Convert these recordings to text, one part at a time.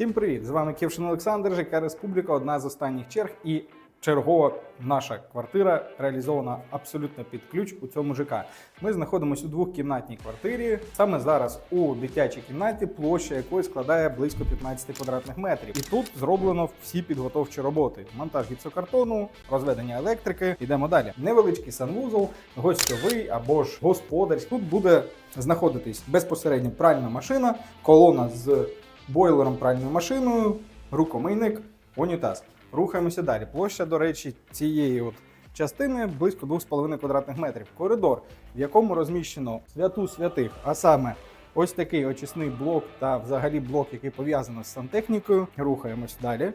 Всім привіт! З вами Ківшин Олександр, ЖК Республіка, одна з останніх черг і чергова наша квартира реалізована абсолютно під ключ у цьому ЖК. Ми знаходимося у двохкімнатній квартирі. Саме зараз у дитячій кімнаті, площа якої складає близько 15 квадратних метрів. І тут зроблено всі підготовчі роботи: монтаж гіпсокартону, розведення електрики. Йдемо далі. Невеличкий санвузол, гостьовий або ж господарський. Тут буде знаходитись безпосередньо пральна машина, колона з бойлером пральною машиною, рукомийник, унітаз. Рухаємося далі. Площа, до речі, цієї от частини близько 2,5 квадратних метрів. Коридор, в якому розміщено святу святих, а саме ось такий очисний блок та взагалі блок, який пов'язаний з сантехнікою. Рухаємось далі.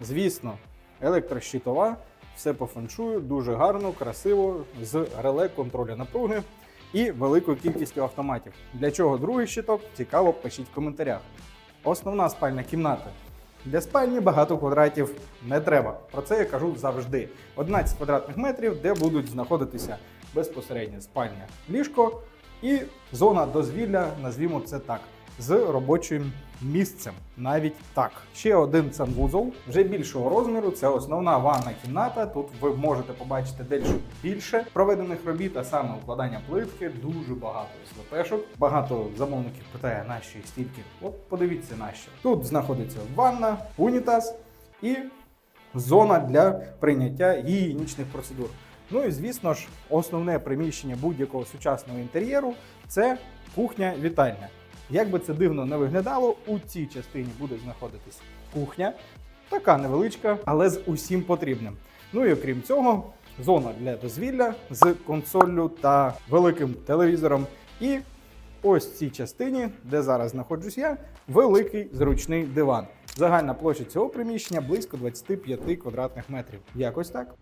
Звісно, електрощитова, все по феншую, дуже гарно, красиво, з реле контролю напруги і великою кількістю автоматів. Для чого другий щиток? Цікаво, пишіть в коментарях. Основна спальна кімната. Для спальні багато квадратів не треба. Про це я кажу завжди. 11 квадратних метрів, де будуть знаходитися безпосередньо спальня ліжко і зона дозвілля, назвімо це так, з робочим місцем. Навіть так. Ще один санвузол, вже більшого розміру. Це основна ванна кімната. Тут ви можете побачити дещо більше проведених робіт, а саме укладання плитки, дуже багато СВПшок. Багато замовників питає, їх стільки. От подивіться нащо. Тут знаходиться ванна, унітаз і зона для прийняття гігієнічних процедур. Ну і звісно ж, основне приміщення будь-якого сучасного інтер'єру це кухня-вітальня. Як би це дивно не виглядало, у цій частині буде знаходитись кухня, така невеличка, але з усім потрібним. Ну і окрім цього, зона для дозвілля з консоллю та великим телевізором. І ось в цій частині, де зараз знаходжусь я, великий зручний диван. Загальна площа цього приміщення близько 25 квадратних метрів. Якось так.